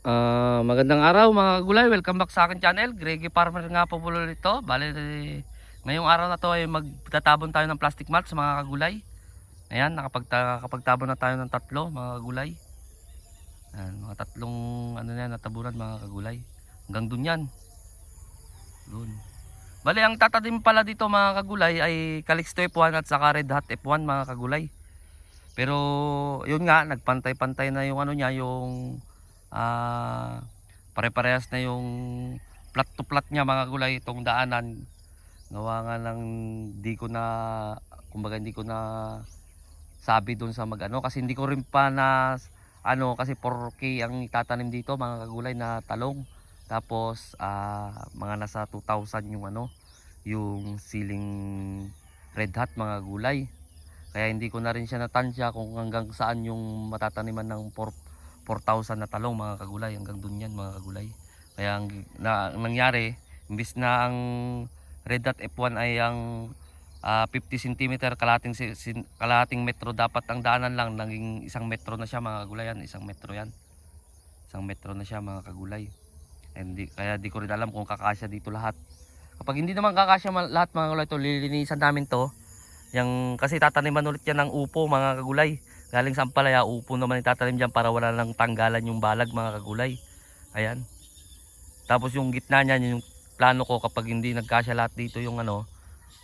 Ah, magandang araw mga kagulay. Welcome back sa akin channel. Greggy Farmer nga po ulit ito. Bale, ngayong araw na to ay magtatabon tayo ng plastic sa mga kagulay. Ayan, nakapagta nakapagtabon na tayo ng tatlo mga kagulay. Ayan, mga tatlong ano na natabunan mga kagulay. Hanggang dun yan. Dun. Bale, ang tatanim pala dito mga kagulay ay Calixto F1 at saka Red Hot F1 mga kagulay. Pero yun nga, nagpantay-pantay na yung ano niya, yung ah pare-parehas na yung plat to plat niya mga gulay itong daanan. Gawa nga ng di ko na kumbaga hindi ko na sabi doon sa magano. Kasi hindi ko rin pa na ano kasi 4K ang itatanim dito mga kagulay na talong. Tapos ah, mga nasa 2,000 yung ano yung ceiling red hot mga gulay. Kaya hindi ko na rin siya natansya kung hanggang saan yung matataniman ng 4 4,000 na talong mga kagulay. Hanggang dun yan mga kagulay. Kaya ang na, ang nangyari imbis na ang red dot F1 ay ang ah, 50 cm kalating, kalating metro dapat ang daanan lang naging isang metro na siya mga kagulay yan. Isang metro yan. Isang metro na siya mga kagulay. And di, kaya di ko rin alam kung kakasya dito lahat. Kapag hindi naman kakasya lahat mga kagulay to lilinisan namin to. Yung, kasi tataniman ulit yan ng upo mga kagulay Galing sa Ampalaya, upo naman itatanim dyan para wala nang tanggalan yung balag mga kagulay. Ayan. Tapos yung gitna niya, yung plano ko kapag hindi nagkasya lahat dito yung ano,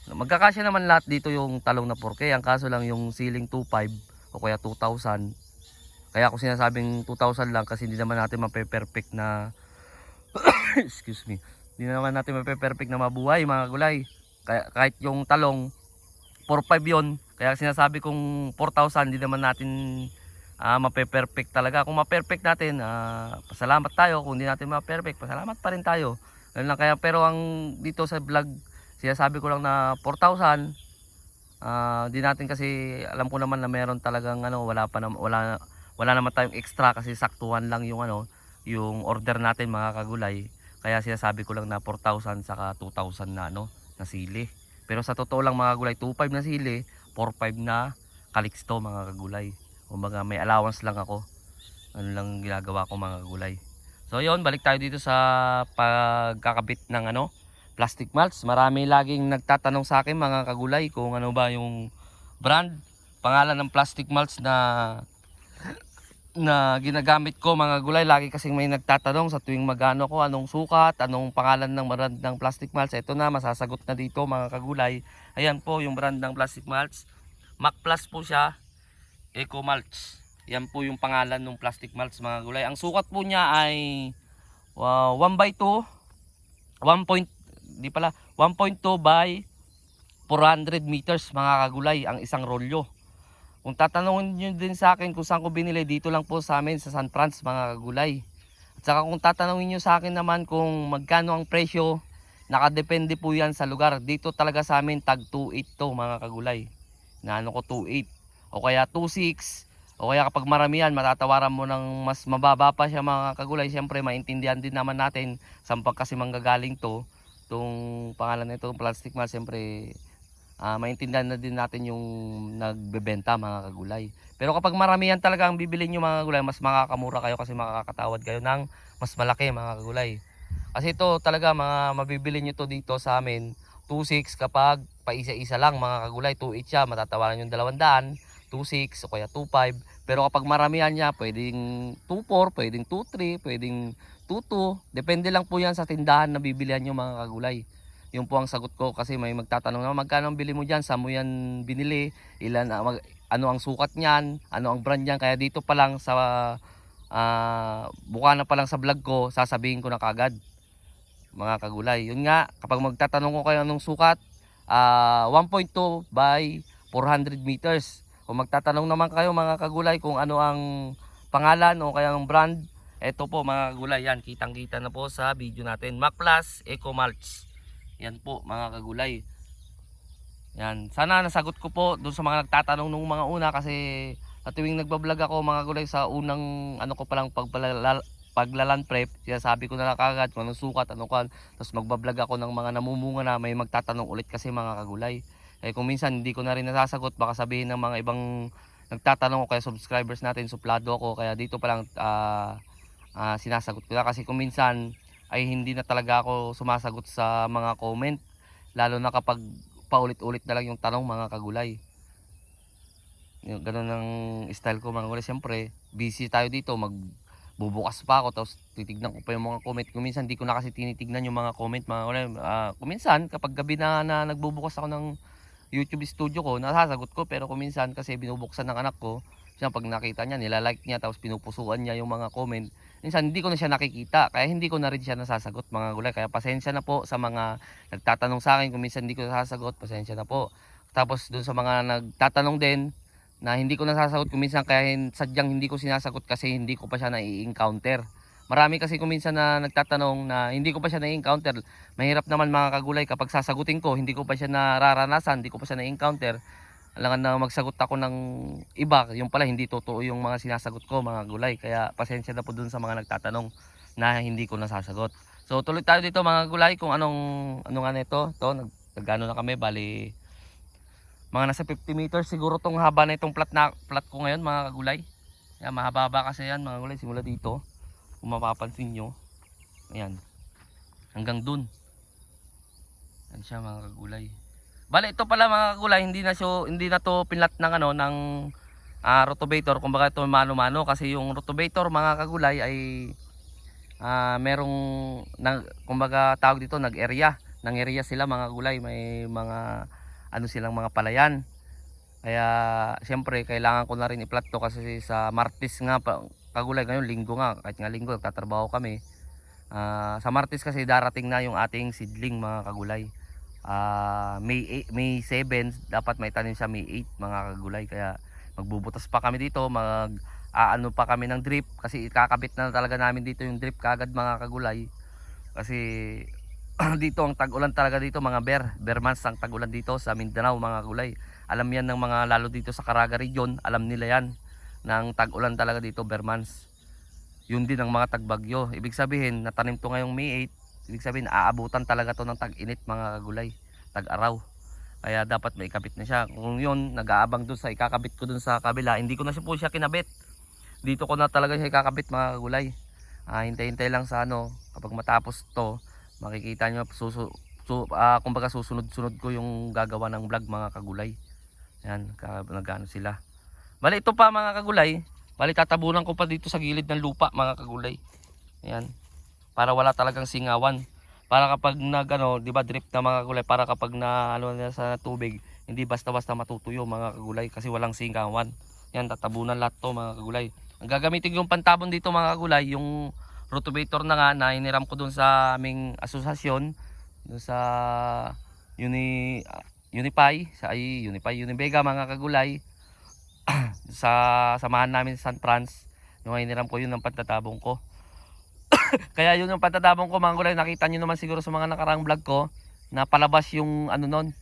magkakasya naman lahat dito yung talong na 4K. Ang kaso lang yung ceiling 2.5 o kaya 2,000. Kaya ako sinasabing 2,000 lang kasi hindi naman natin mape-perfect na excuse me. Hindi naman natin mape-perfect na mabuhay mga gulay. Kaya kahit yung talong 4.5 yon kaya sinasabi kong 4,000 hindi naman natin ah, mape-perfect talaga. Kung ma-perfect natin, ah, pasalamat tayo. Kung hindi natin ma-perfect, pasalamat pa rin tayo. Ganun lang kaya pero ang dito sa vlog, sinasabi ko lang na 4,000. Ah, di natin kasi alam ko naman na meron talagang ano, wala pa na, wala wala naman tayong extra kasi saktuhan lang yung ano, yung order natin mga kagulay. Kaya sinasabi ko lang na 4,000 saka 2,000 na ano, na sili. Pero sa totoo lang mga kagulay, 2,500 na sili, 4-5 na kaliksto mga kagulay. Kumbaga may allowance lang ako. Ano lang ginagawa ko mga kagulay. So yon balik tayo dito sa pagkakabit ng ano, plastic mulch. Marami laging nagtatanong sa akin mga kagulay kung ano ba yung brand, pangalan ng plastic mulch na na ginagamit ko mga gulay. Lagi kasing may nagtatanong sa tuwing magano ko, anong sukat, anong pangalan ng brand ng plastic mulch. Ito na, masasagot na dito mga kagulay. Ayan po yung brand ng plastic mulch. Mac Plus po siya. Eco Mulch. Yan po yung pangalan ng plastic mulch mga gulay. Ang sukat po niya ay uh, 1 by 2. 1 point, di pala, 1.2 by 400 meters mga kagulay ang isang rolyo. Kung tatanungin nyo din sa akin kung saan ko binili, dito lang po sa amin sa San Franz mga kagulay. At saka kung tatanungin nyo sa akin naman kung magkano ang presyo, nakadepende po yan sa lugar. Dito talaga sa amin tag 2.8 to mga kagulay. Na ano ko 2.8 o kaya 2.6 o kaya kapag maramihan matatawaran mo ng mas mababa pa siya mga kagulay. Siyempre maintindihan din naman natin saan kasi manggagaling to. Itong pangalan nito, plastic mask, siyempre ah maintindihan na din natin yung nagbebenta mga kagulay. Pero kapag maramihan talaga ang bibilin nyo mga kagulay, mas makakamura kayo kasi makakatawad kayo ng mas malaki mga kagulay. Kasi ito talaga mga mabibili nyo to dito sa amin, 2.6 kapag paisa-isa lang mga kagulay, 2.8 siya, matatawaran yung 200, 2.6 o kaya 2.5. Pero kapag maramihan niya, pwedeng 2.4, pwedeng 2.3, pwedeng 2.2. Depende lang po yan sa tindahan na bibilihan nyo mga kagulay. Yun po ang sagot ko kasi may magtatanong na magkano ang bili mo dyan, saan mo yan binili, ilan, ah, mag- ano ang sukat niyan, ano ang brand niyan. Kaya dito pa lang sa, ah buka na pa lang sa vlog ko, sasabihin ko na kagad mga kagulay. Yun nga, kapag magtatanong ko kayo anong sukat, ah 1.2 by 400 meters. Kung magtatanong naman kayo mga kagulay kung ano ang pangalan o kaya ang brand, eto po mga kagulay, yan, kitang-kita na po sa video natin. Mac Plus Eco Mulch. Yan po mga kagulay. Yan. Sana nasagot ko po doon sa mga nagtatanong nung mga una kasi sa tuwing nagbablog ako mga gulay sa unang ano ko palang pagpalala, paglalan prep, sinasabi ko na lang kagad kung anong sukat, ano kan. Tapos magbablog ako ng mga namumunga na may magtatanong ulit kasi mga kagulay. Eh kung minsan hindi ko na rin nasasagot, baka sabihin ng mga ibang nagtatanong o kaya subscribers natin, suplado ako. Kaya dito pa lang ah ah, sinasagot ko na kasi kung minsan ay hindi na talaga ako sumasagot sa mga comment lalo na kapag paulit-ulit na lang yung tanong mga kagulay. Yung ganun ang style ko mga kagulay. Siyempre busy tayo dito mag bubukas pa ako tapos titignan ko pa yung mga comment kung minsan di ko na kasi tinitignan yung mga comment mga kagulay. Ah, kung minsan kapag gabi na, na nagbubukas ako ng YouTube studio ko nasasagot ko. Pero kung minsan kasi binubuksan ng anak ko siya pag nakita niya nilalike niya tapos pinupusuan niya yung mga comment minsan hindi ko na siya nakikita kaya hindi ko na rin siya nasasagot mga gulay. Kaya pasensya na po sa mga nagtatanong sa akin kung minsan hindi ko nasasagot pasensya na po. Tapos dun sa mga nagtatanong din na hindi ko nasasagot kung minsan kaya sadyang hindi ko sinasagot kasi hindi ko pa siya nai-encounter. Marami kasi kung minsan na nagtatanong na hindi ko pa siya nai-encounter. Mahirap naman mga kagulay kapag sasagutin ko hindi ko pa siya nararanasan hindi ko pa siya na-encounter alangan na magsagot ako ng iba yung pala hindi totoo yung mga sinasagot ko mga gulay. Kaya pasensya na po dun sa mga nagtatanong na hindi ko nasasagot. So tuloy tayo dito mga gulay kung anong ano nga nito. To nag nagano na kami bali mga nasa 50 meters. Siguro tong haba na itong plat na plat ko ngayon mga kagulay yan mahaba kasi yan mga gulay. Simula dito kung mapapansin nyo. Ayan. Hanggang dun. Yan siya mga kagulay Bale, ito pala mga kagulay, hindi na siyo, hindi na to pinlat ng ano ng ah, rotovator, kumbaga ito mano-mano kasi yung rotovator mga kagulay ay ah, merong nag, kumbaga tawag dito nag-area, nang area sila mga kagulay, may mga ano silang mga palayan. Kaya siyempre kailangan ko na rin i-plat to kasi sa Martes nga pa, kagulay ngayon linggo nga, kahit nga linggo nagtatrabaho kami. Ah, sa Martes kasi darating na yung ating seedling mga kagulay ah May 8, May 7 dapat may tanim sa May 8 mga kagulay. Kaya magbubutas pa kami dito mag aano pa kami ng drip kasi ikakabit na talaga namin dito yung drip kagad mga kagulay. Kasi dito ang tag-ulan talaga dito mga bear bear months ang tag-ulan dito sa Mindanao mga kagulay. Alam yan ng mga lalo dito sa Caraga region alam nila yan ng tag-ulan talaga dito bear months. Yun din ang mga tagbagyo. Ibig sabihin natanim to ngayong May 8 Ibig sabihin, aabutan talaga to ng tag-init mga kagulay, tag-araw. Kaya dapat may ikabit na siya. Kung yun, nag-aabang dun sa ikakabit ko dun sa kabila, hindi ko na siya po siya kinabit. Dito ko na talaga siya ikakabit mga kagulay. Ah, hintay-hintay lang sa ano, kapag matapos to, makikita nyo, susu, su, ah, kumbaga susunod-sunod ko yung gagawa ng vlog mga kagulay. Yan, ka- nagano sila. Bali, ito pa mga kagulay. Bali, tatabunan ko pa dito sa gilid ng lupa mga kagulay. Ayan para wala talagang singawan. Para kapag nag ano, 'di ba drip na mga kagulay para kapag na ano na sa tubig, hindi basta-basta matutuyo mga kagulay kasi walang singawan. Yan tatabunan lahat to mga kagulay. Ang gagamitin yung pantabon dito mga kagulay, yung rotovator na nga na iniram ko dun sa aming asosasyon dun sa Uni Unipay, sa ay Unipay, Unibega mga kagulay sa samahan namin sa San Franz. Yung iniram ko yun ng pantatabong ko. Kaya yun yung patatabong ko mga gulay. Nakita nyo naman siguro sa mga nakarang vlog ko na palabas yung ano nun.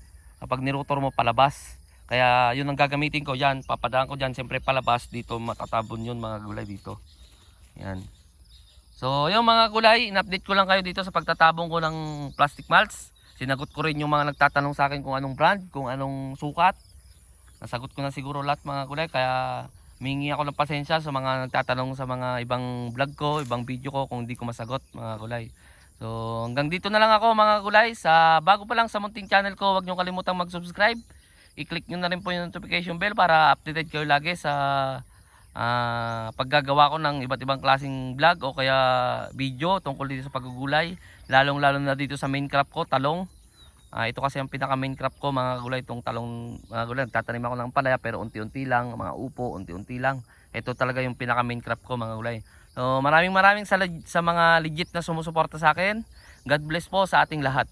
Kapag nirotor mo palabas. Kaya yun ang gagamitin ko. Yan, papadaan ko dyan. Siyempre palabas dito. Matatabon yun mga gulay dito. Yan. So yung mga gulay, in-update ko lang kayo dito sa pagtatabong ko ng plastic mulch. Sinagot ko rin yung mga nagtatanong sa akin kung anong brand, kung anong sukat. Nasagot ko na siguro lahat mga gulay. Kaya Mingi ako ng pasensya sa mga nagtatanong sa mga ibang vlog ko, ibang video ko kung hindi ko masagot mga kulay. So hanggang dito na lang ako mga kulay. Sa bago pa lang sa munting channel ko, huwag niyo kalimutang mag-subscribe. I-click niyo na rin po yung notification bell para updated kayo lagi sa ah, paggagawa ko ng iba't ibang klaseng vlog o kaya video tungkol dito sa paggugulay. Lalong lalo na dito sa main crop ko, talong. Ah, ito kasi ang pinaka main crop ko mga gulay itong talong mga gulay. Tatanim ako ng palaya pero unti-unti lang, mga upo, unti-unti lang. Ito talaga yung pinaka main crop ko mga gulay. So maraming maraming sa, sa mga legit na sumusuporta sa akin. God bless po sa ating lahat.